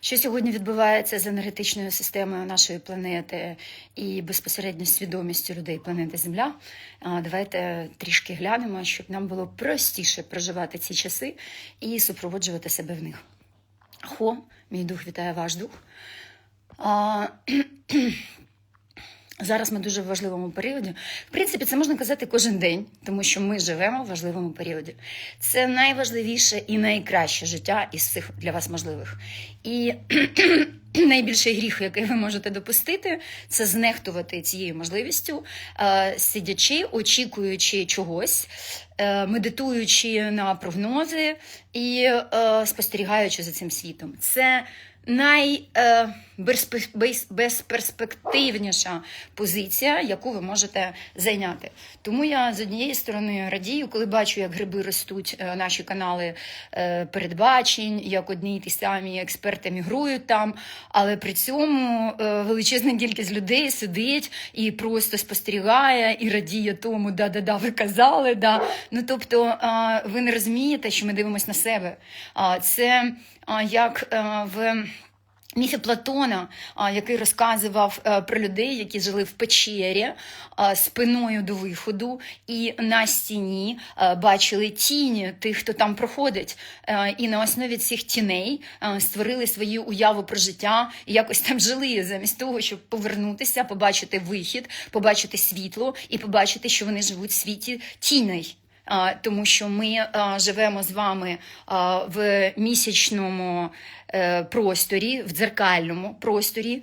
Що сьогодні відбувається з енергетичною системою нашої планети і безпосередньо свідомістю людей планети Земля? Давайте трішки глянемо, щоб нам було простіше проживати ці часи і супроводжувати себе в них. Хо, мій дух вітає ваш дух. Зараз ми дуже в важливому періоді. В принципі, це можна казати кожен день, тому що ми живемо в важливому періоді. Це найважливіше і найкраще життя із цих для вас можливих. І найбільший гріх, який ви можете допустити, це знехтувати цією можливістю, е, сидячи, очікуючи чогось, е, медитуючи на прогнози і е, спостерігаючи за цим світом. Це найбезперспективніша позиція, яку ви можете зайняти. Тому я з однієї сторони радію, коли бачу, як гриби ростуть е, наші канали е, передбачень, як одні й ті самі експерти мігрують там, але при цьому е, величезна кількість людей сидить і просто спостерігає і радіє тому, да-да-да, ви казали. да. Ну тобто ви не розумієте, що ми дивимося на себе. А, Це як е, в. Міфі Платона, який розказував е, про людей, які жили в печері спиною до виходу, і на стіні бачили тіні тих, хто там проходить. Е, І на основі цих тіней створили свою уяву про життя і якось там жили, замість того, щоб повернутися, побачити вихід, побачити світло і побачити, що вони живуть в світі тіней. Тому що ми живемо з вами в місячному е, просторі, в дзеркальному просторі.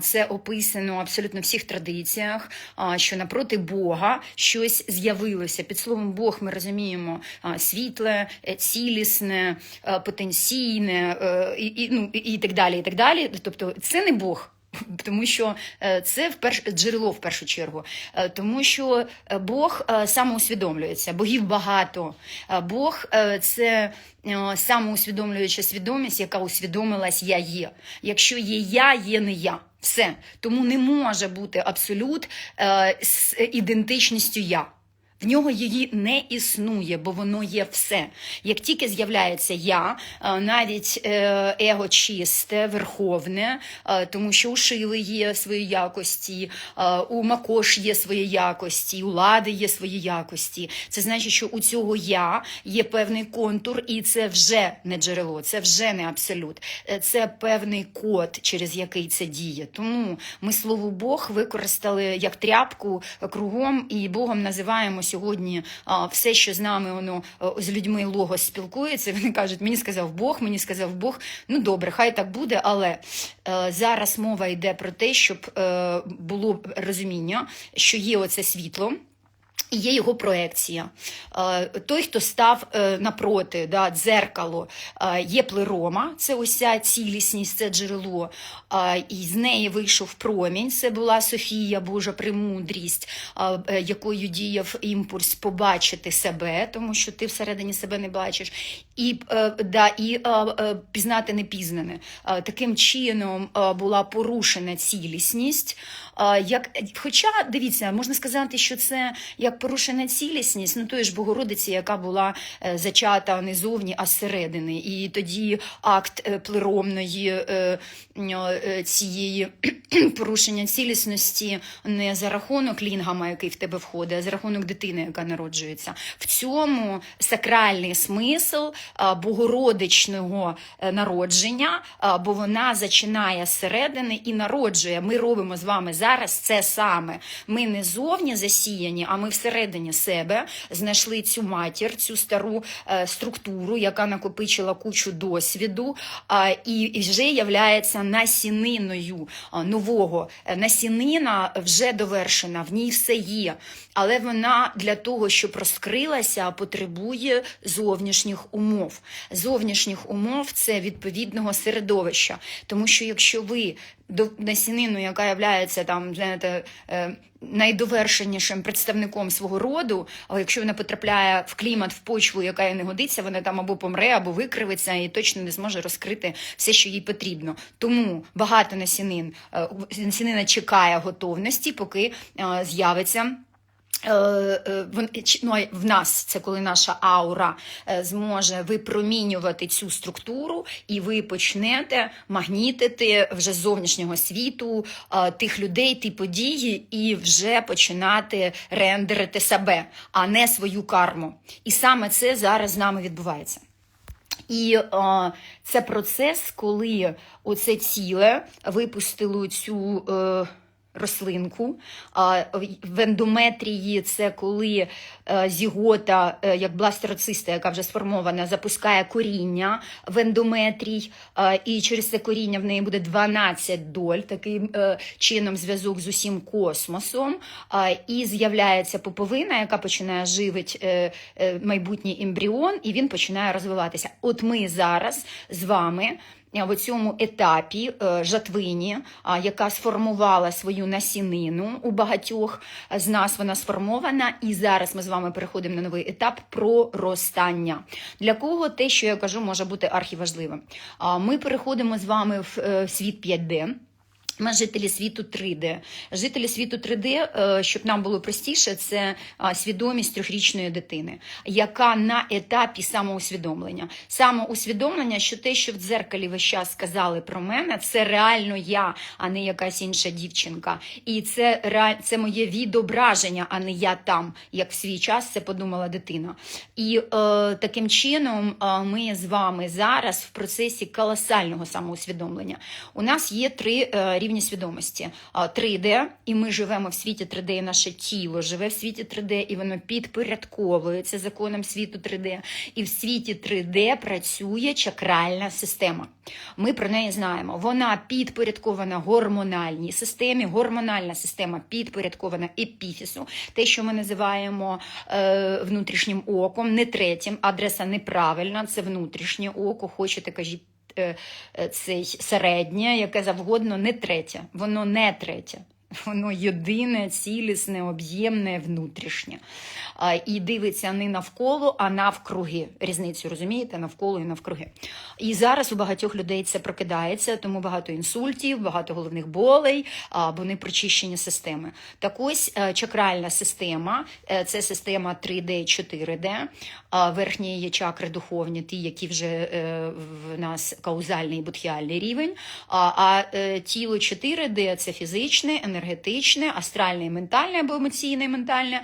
Це описано абсолютно в всіх традиціях, що напроти Бога щось з'явилося. Під словом Бог ми розуміємо світле, е, цілісне, потенційне е, і, і, ну, і так далі. І так далі. Тобто це не Бог. Тому що е, це вперше джерело в першу чергу, Е, тому що е, Бог самоусвідомлюється, богів багато. Бог це самоусвідомлююча свідомість, яка усвідомилась я є. Якщо є я, є не я. Все. Тому не може бути абсолют з ідентичністю я. В нього її не існує, бо воно є все. Як тільки з'являється я, е, навіть е, его чисте, верховне, е, тому що у Шили є свої якості, у Макош є свої якості, у Лади є свої якості. Це значить, що у цього я є певний контур, і це вже не джерело, це вже не абсолют. Це певний код, через який це діє. Тому ми слово Бог використали як тряпку кругом, і Богом називаємо сьогодні все, що з нами воно з людьми логос спілкується. Вони кажуть, мені сказав Бог, мені сказав Бог. Ну добре, хай так буде, але е, зараз мова йде про те, щоб е, було розуміння, що є оце світло. І є його проекція. Е, Той, хто став е, напроти, да, дзеркало, е, є плерома, це ось ця цілісність, це джерело, і з неї вийшов промінь, це була Софія, Божа премудрість, якою діяв імпульс побачити себе, тому що ти всередині себе не бачиш, і, да, і пізнати непізнане. Таким чином була порушена цілісність. Як, хоча, дивіться, можна сказати, що це як порушена цілісність, ну тої ж Богородиці, яка була е, зачата не зовні, а зсередини. І тоді акт е, плеромної е, цієї порушення цілісності не за рахунок лінгама, який в тебе входить, а за рахунок дитини, яка народжується. В цьому сакральний смисл богородичного народження, бо вона зачинає зсередини і народжує. Ми робимо з вами зараз це саме. Ми не зовні засіяні, а ми всередині себе знайшли цю матір, цю стару е, структуру, яка накопичила кучу досвіду і, вже являється насіниною нового. Е, Насінина вже довершена, в ній все є. Але вона для того, щоб розкрилася, потребує зовнішніх умов. Зовнішніх умов це відповідного середовища. Тому що якщо ви насінину, яка являється там, знаєте, е, найдовершенішим представником свого роду, але якщо вона потрапляє в клімат, в почву, яка їй не годиться, вона там або помре, або викривиться і точно не зможе розкрити все, що їй потрібно. Тому багато насінин, е, насінина чекає готовності, поки е, з'явиться Е, е, ну, в нас це коли наша аура е, зможе випромінювати цю структуру, і ви почнете магнітити вже зовнішнього світу е, тих людей, ті події, і вже починати рендерити себе, а не свою карму. І саме це зараз з нами відбувається. І е, це процес, коли оце ціле випустило цю е, рослинку. В ендометрії це коли е, зігота, е, як бластероциста, яка вже сформована, запускає коріння в ендометрій, е, і через це коріння в неї буде 12 доль, таким чином зв'язок з усім космосом. І з'являється поповина, яка починає живити майбутній ембріон, і він починає розвиватися. От ми зараз з вами в цьому етапі е, жатвині, яка сформувала свою насінину у багатьох з нас, вона сформована, і зараз ми з вами переходимо на новий етап проростання. Для кого те, що я кажу, може бути архіважливим. Ми переходимо з вами в е, світ 5D. Ми жителі світу 3D. Жителі світу 3D, е, щоб нам було простіше, це свідомість трьохрічної дитини, яка на етапі самоусвідомлення. Самоусвідомлення, що те, що в дзеркалі весь час сказали про мене, це реально я, а не якась інша дівчинка. І це це моє відображення, а не я там, як в свій час це подумала дитина. І е, таким чином е, ми з вами зараз в процесі колосального самоусвідомлення. У нас є три е, рівні свідомості: 3D, і ми живемо в світі 3D, і наше тіло живе в світі 3D, і воно підпорядковується законам світу 3D. І в світі 3D працює чакральна система. Ми про неї знаємо. Вона підпорядкована гормональній системі. Гормональна система підпорядкована епіфісу, те, що ми називаємо е, внутрішнім оком, не третім. Адреса неправильна, це внутрішнє око. Хочете, кажіть. Е, е, Цей середнє, яке завгодно, не третє. Воно не третє. Воно єдине, цілісне, об'ємне, внутрішнє. І дивиться не навколо, а навкруги. Різницю розумієте? Навколо і навкруги. І зараз у багатьох людей це прокидається, тому багато інсультів, багато головних болей, а, бо прочищені системи. Так ось е, чакральна система е, це система 3D, 4D. а, Верхні є чакри духовні, ті, які вже е, в нас каузальний і будхіальний рівень. А, тіло 4D це фізичне, енергетичне, астральне, і ментальне або емоційне, і ментальне,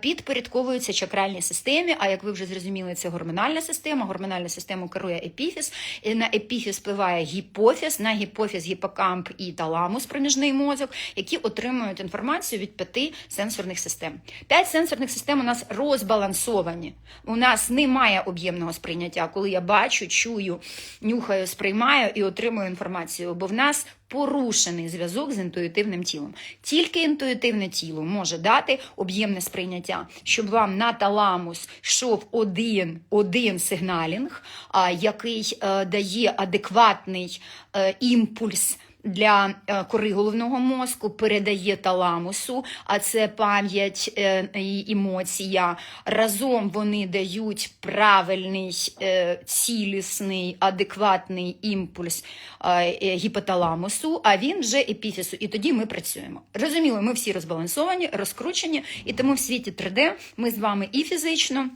підпорядковуються чакральній системі. А як ви вже зрозуміли, це гормональна система. Гормональна система керує епіфіз. І на епіфіз впливає гіпофіз, на гіпофіз, гіпокамп і таламус, проміжний мозок, які отримують інформацію від п'яти сенсорних систем. П'ять сенсорних систем у нас розбалансовані. У нас немає об'ємного сприйняття, коли я бачу, чую, нюхаю, сприймаю і отримую інформацію, бо в нас порушений зв'язок з інтуїтивним тілом. Тільки інтуїтивне тіло може дати об'ємне сприйняття, щоб вам на таламус йшов один, один сигналінг, який е, дає адекватний е, імпульс. Для е, кори головного мозку передає таламусу, а це пам'ять е, і емоція. Разом вони дають правильний, е, цілісний, адекватний імпульс гіпоталамусу, а він вже епіфісу. І тоді ми працюємо. Розуміло, ми всі розбалансовані, розкручені, і тому в світі 3D ми з вами і фізично.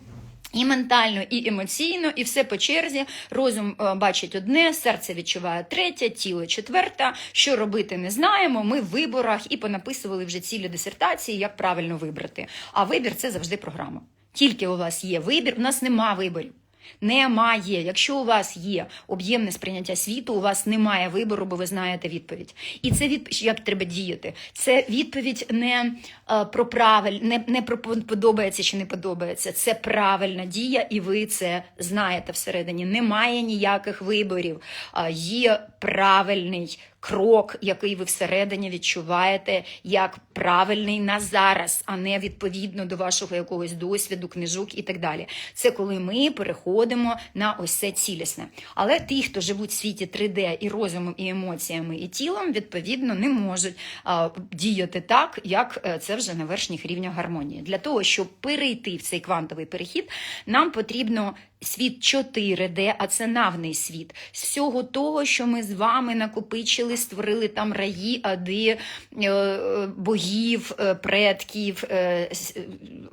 І ментально, і емоційно, і все по черзі. Розум е, бачить одне, серце відчуває третє, тіло четверте. Що робити, не знаємо. Ми в виборах і понаписували вже цілі дисертації, як правильно вибрати. А вибір це завжди програма. Тільки у вас є вибір, у нас нема виборів. Немає. Якщо у вас є об'ємне сприйняття світу, у вас немає вибору, бо ви знаєте відповідь. І це відповідь, як треба діяти. Це відповідь не е, про правиль, не, не про подобається чи не подобається. Це правильна дія, і ви це знаєте всередині. Немає ніяких виборів. А, Є правильний крок, який ви всередині відчуваєте як правильний на зараз, а не відповідно до вашого якогось досвіду, книжок і так далі. Це коли ми переходимо на ось це цілісне. Але ті, хто живуть в світі 3D і розумом, і емоціями, і тілом, відповідно не можуть а, діяти так, як е, це вже на верхніх рівнях гармонії. Для того, щоб перейти в цей квантовий перехід, нам потрібно світ 4D, а це навний світ. З всього того, що ми з вами накопичили, створили там раї, ади, е, е, богів, е, предків,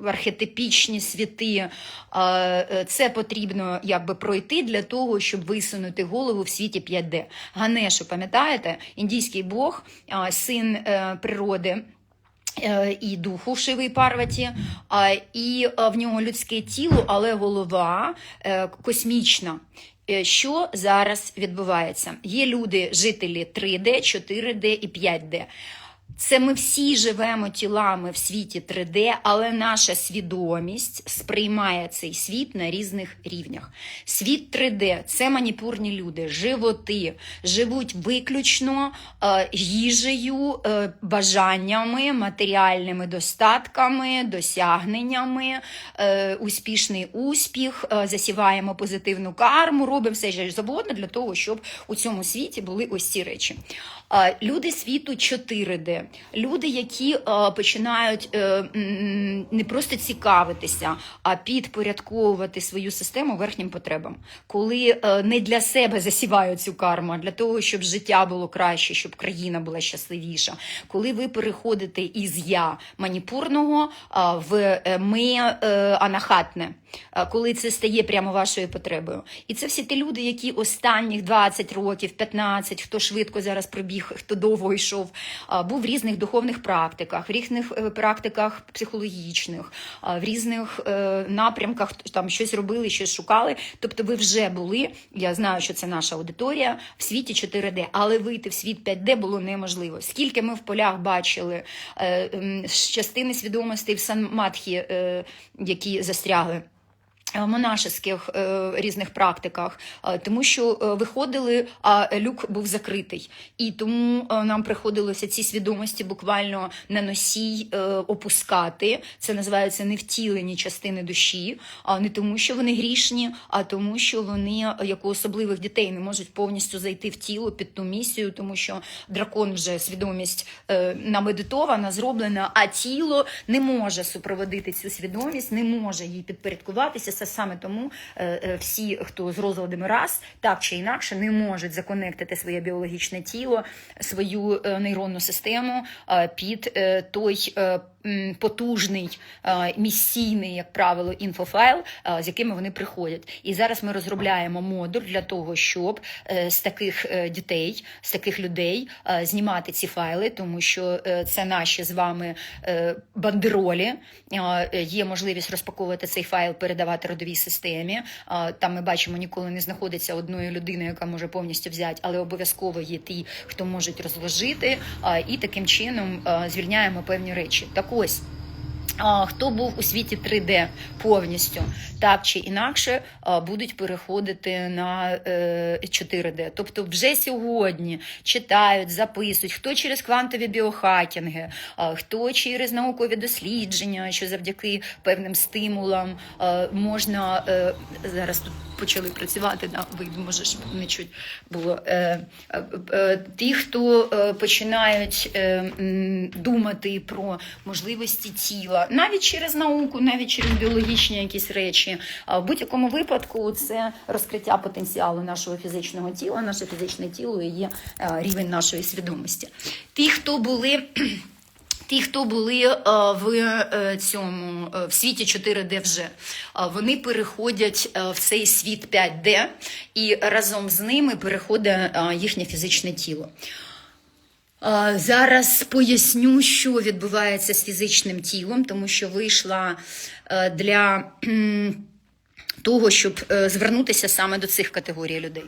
архетипічні світи. Це потрібно якби пройти для того, щоб висунути голову в світі 5D. Ганешу, пам'ятаєте? Індійський бог, син природи. Е, І духу Шиви Парваті, і в нього людське тіло, але голова е, космічна. Е, Що зараз відбувається? Є люди, жителі 3D, 4D і 5D. Це ми всі живемо тілами в світі 3D, але наша свідомість сприймає цей світ на різних рівнях. Світ 3D – це маніпурні люди, животи, живуть виключно е, їжею, е, бажаннями, матеріальними достатками, досягненнями, е, успішний успіх, е, засіваємо позитивну карму, робимо все що завгодно для того, щоб у цьому світі були ось ці речі. Е, Люди світу 4D, люди, які е, починають е, не просто цікавитися, а підпорядковувати свою систему верхнім потребам, коли е, не для себе засівають цю карму, а для того, щоб життя було краще, щоб країна була щасливіша. Коли ви переходите із я маніпурного а, в е, ми е, анахатне, коли це стає прямо вашою потребою. І це всі ті люди, які останніх 20 років, 15, хто швидко зараз пробіг, хто довго йшов, а, був в різних духовних практиках, в різних е, практиках психологічних, в різних е, напрямках там щось робили, щось шукали. Тобто ви вже були, я знаю, що це наша аудиторія, в світі 4D, але вийти в світ 5D було неможливо. Скільки ми в полях бачили е, частини свідомостей в Санматхі, е, які застрягли. Е, Монашеських е, різних практиках, е, тому що виходили, а люк був закритий, і тому нам приходилося ці свідомості буквально на носій опускати. Це називається невтілені частини душі, а не тому, що вони грішні, а тому, що вони, як у особливих дітей, не можуть повністю зайти в тіло під ту місію, тому що дракон вже свідомість намедитована, зроблена, а тіло не може супроводити цю свідомість, не може їй підпорядкуватися. Це саме тому е, е, всі, хто з розладами раз, так чи інакше, не можуть законектити своє біологічне тіло, свою е, нейронну систему під той. Потужний місійний, як правило, інфофайл, з якими вони приходять. І зараз ми розробляємо модуль для того, щоб з таких дітей, з таких людей знімати ці файли, тому що це наші з вами бандеролі. Є можливість розпаковувати цей файл, передавати родовій системі. Там ми бачимо, ніколи не знаходиться одної людини, яка може повністю взяти, але обов'язково є ті, хто можуть розложити, і таким чином звільняємо певні речі. Так ось. Хто був у світі 3D повністю, так чи інакше будуть переходити на е, 4D. Тобто вже сьогодні читають, записують, хто через квантові біохакінги, хто через наукові дослідження, що завдяки певним стимулам можна е, зараз тут почали працювати, да, ви може щоб не чуть було. Е, е, е, ті, хто е, починають е, думати про можливості тіла, навіть через науку, навіть через біологічні якісь речі. В будь-якому випадку це розкриття потенціалу нашого фізичного тіла, наше фізичне тіло і є е, рівень нашої свідомості. Ті, хто були. Ті, хто були е, в е, цьому в світі 4D вже, вони переходять в цей світ 5D, і разом з ними переходить їхнє фізичне тіло. Зараз поясню, що відбувається з фізичним тілом, тому що вийшла е, для того, щоб е, звернутися саме до цих категорій людей.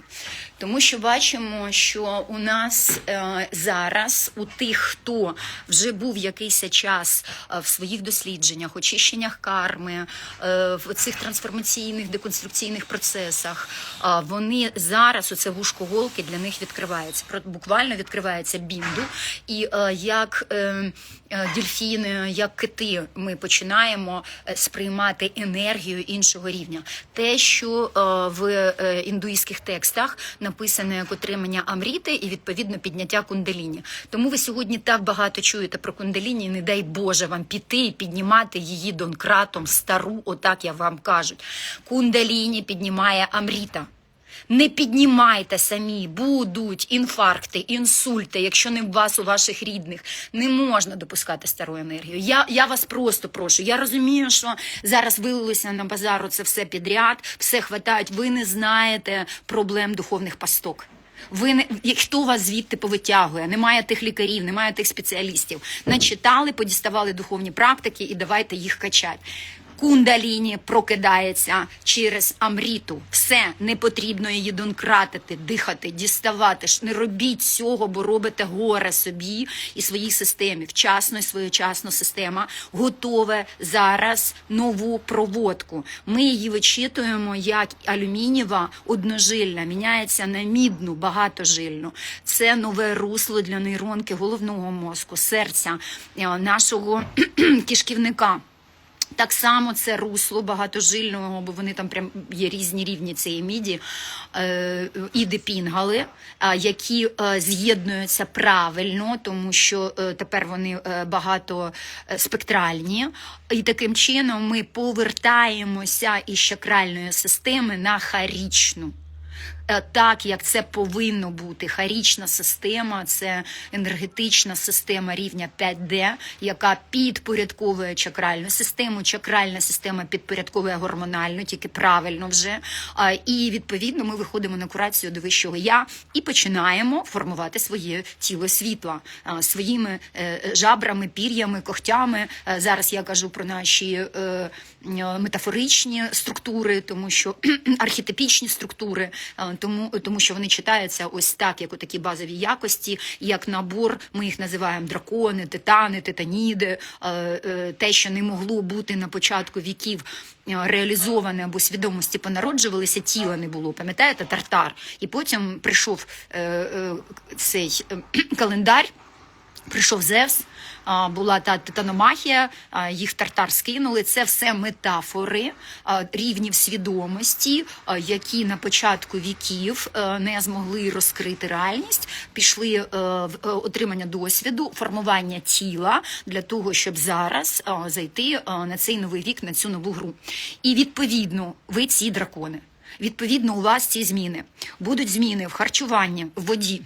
Тому що бачимо, що у нас е, зараз у тих, хто вже був якийсь час е, в своїх дослідженнях, очищеннях карми, е, в цих трансформаційних деконструкційних процесах, вони зараз оце вушко голки для них відкривається. Буквально відкривається бінду, і як е, як кити, ми починаємо сприймати енергію іншого рівня. те, що в індуїзьких текстах написано як отримання амріти і відповідно підняття кундаліні. Тому ви сьогодні так багато чуєте про кундаліні, не дай Боже вам піти і піднімати її донкратом стару, отак я вам кажуть. Кундаліні піднімає амріта. Не піднімайте самі, будуть інфаркти, інсульти, якщо не у вас, у ваших рідних. Не можна допускати стару енергію. Я, я вас просто прошу. Я розумію, що зараз вилилося на базару це все підряд, все хватають. Ви не знаєте проблем духовних пасток. Ви не хто вас звідти повитягує? Немає тих лікарів, немає тих спеціалістів. Начитали, подіставали духовні практики і давайте їх качати. Кундаліні прокидається через амріту. Все не потрібно її донкратити, дихати, діставати. Не робіть цього, бо робите горе собі і своїй системі. Вчасно і своєчасно система готове зараз нову проводку. Ми її вичитуємо як алюмінієва одножильна, міняється на мідну, багатожильну. Це нове русло для нейронки головного мозку, серця е, нашого кишківника. Так само це русло багатожильного, бо вони там прям є різні рівні цієї міді, е, і депінгали, які е, з'єднуються правильно, тому що е, тепер вони е, багатоспектральні. І таким чином ми повертаємося із чакральної системи на харічну. Е, Так, як це повинно бути. Харічна система це енергетична система рівня 5D, яка підпорядковує чакральну систему. Чакральна система підпорядковує гормональну, тільки правильно вже. І відповідно ми виходимо на курацію до вищого я і починаємо формувати своє тіло світла своїми е, жабрами, пір'ями, когтями. Е, Зараз я кажу про наші метафоричні структури, тому що архетипічні структури, тому, тому що вони читаються ось так, як у такі базові якості, як набор. Ми їх називаємо дракони, титани, титаніди, е, е, те, що не могло бути на початку віків. е, Реалізоване або свідомості понароджувалися, тіла не було. Пам'ятаєте, тартар. І потім прийшов е, е, цей е, календар, Прийшов Зевс, була та титаномахія, їх тартар скинули. Це все метафори рівнів свідомості, які на початку віків е, не змогли розкрити реальність, пішли е, в е, отримання досвіду, формування тіла для того, щоб зараз зайти на цей новий вік, на цю нову гру. І відповідно, ви ці дракони. Відповідно, у вас ці зміни будуть зміни в харчуванні, в воді.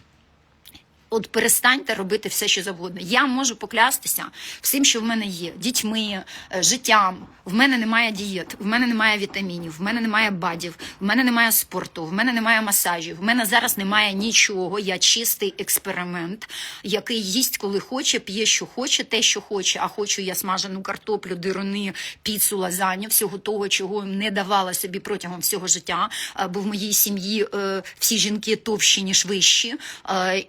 От перестаньте робити все, що завгодно. Я можу поклястися всім, що в мене є: дітьми, е, життям. В мене немає дієт, в мене немає вітамінів, в мене немає бадів, в мене немає спорту, в мене немає масажів, в мене зараз немає нічого. Я чистий експеримент, який їсть, коли хоче, п'є, що хоче, те, що хоче. А хочу я смажену картоплю, дирони, піцу, лазанью, всього того, чого не давала собі протягом всього життя. Е, Бо в моїй сім'ї е, всі жінки товщі, ніж вищі.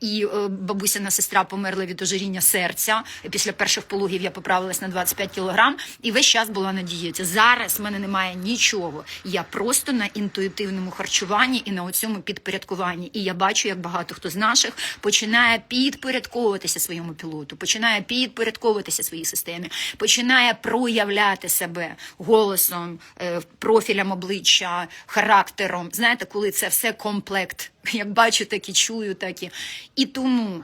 І бабусина сестра померла від ожиріння серця. Після перших пологів я поправилась на 25 кілограм і весь час була на дієті. Зараз в мене немає нічого. Я просто на інтуїтивному харчуванні і на оцьому підпорядкуванні. І я бачу, як багато хто з наших починає підпорядковуватися своєму пілоту, починає підпорядковуватися своїй системі, починає проявляти себе голосом, е, профілем обличчя, характером. Знаєте, коли це все комплект. Як бачу, так і чую, так і. І тому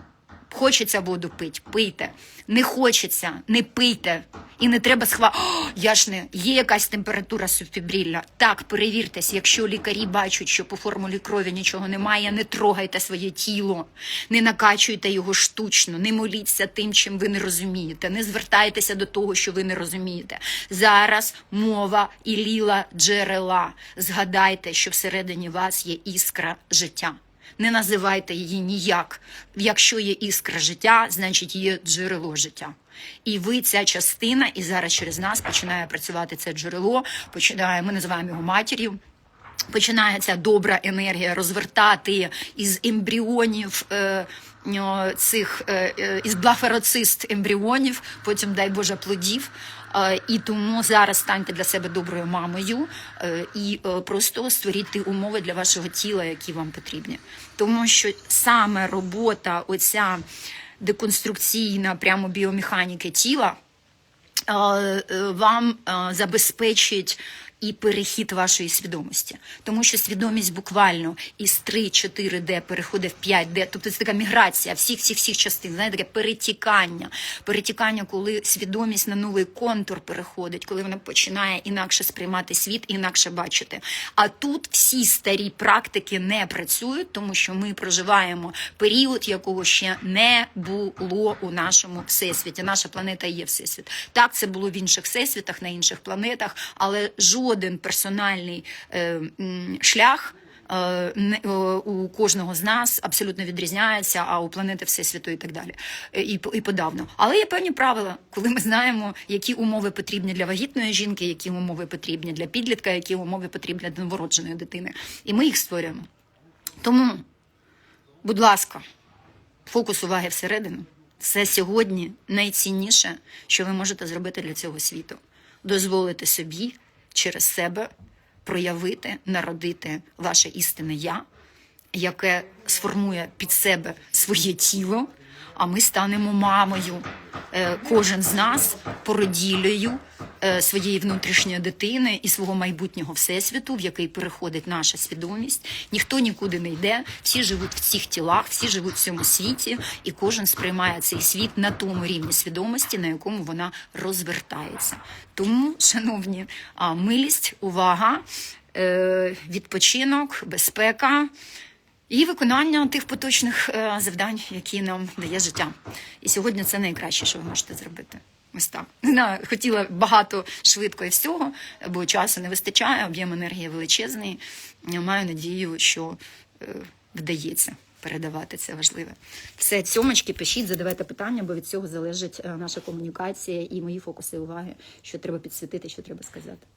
хочеться воду пити, пийте. Не хочеться, не пийте. І не треба схва. О, я ж не є якась температура субфібрільна. Так, перевіртесь, якщо лікарі бачать, що по формулі крові нічого немає, не трогайте своє тіло, не накачуйте його штучно, не моліться тим, чим ви не розумієте, не звертайтеся до того, що ви не розумієте. Зараз мова і ліла джерела. Згадайте, що всередині вас є іскра життя. Не називайте її ніяк. Якщо є іскра життя, значить є джерело життя. І ви ця частина, і зараз через нас починає працювати це джерело. Починає, ми називаємо його матір'ю. Починає ця добра енергія розвертати із ембріонів. Е, Цих е, е, із блафероцист ембріонів, потім дай Боже плодів. Е, І тому зараз станьте для себе доброю мамою е, і е, просто створіть умови для вашого тіла, які вам потрібні. Тому що саме робота, оця деконструкційна, прямо біомеханіки тіла. Вам забезпечить і перехід вашої свідомості. Тому що свідомість буквально із 3-4D переходить в 5D, тобто це така міграція всіх всіх всіх частин, знаєте, таке перетікання. Перетікання, коли свідомість на новий контур переходить, коли вона починає інакше сприймати світ, інакше бачити. А тут всі старі практики не працюють, тому що ми проживаємо період, якого ще не було у нашому всесвіті. Наша планета є всесвіт. Так, це було в інших всесвітах, на інших планетах, але жоден персональний е, шлях. е, е, У кожного з нас абсолютно відрізняється, а у планети Всесвіту і так далі. І, і подавно. Але є певні правила, коли ми знаємо, які умови потрібні для вагітної жінки, які умови потрібні для підлітка, які умови потрібні для новородженої дитини. І ми їх створюємо. Тому, будь ласка, фокус уваги всередину. Це сьогодні найцінніше, що ви можете зробити для цього світу. Дозволити собі через себе проявити, народити ваше істинне я, яке сформує під себе своє тіло, а ми станемо мамою. Е, Кожен з нас породілею е, своєї внутрішньої дитини і свого майбутнього всесвіту, в який переходить наша свідомість. Ніхто нікуди не йде, всі живуть в цих тілах, всі живуть в цьому світі, і кожен сприймає цей світ на тому рівні свідомості, на якому вона розвертається. Тому, шановні, милість, увага, е, відпочинок, безпека. І виконання тих поточних е, завдань, які нам дає життя. І сьогодні це найкраще, що ви можете зробити. Ось так. Хотіла багато швидко і всього, бо часу не вистачає, об'єм енергії величезний. Я Маю надію, що е, вдається передавати це важливе. Все, цьомочки, пишіть, задавайте питання, бо від цього залежить е, наша комунікація і мої фокуси уваги, що треба підсвітити, що треба сказати.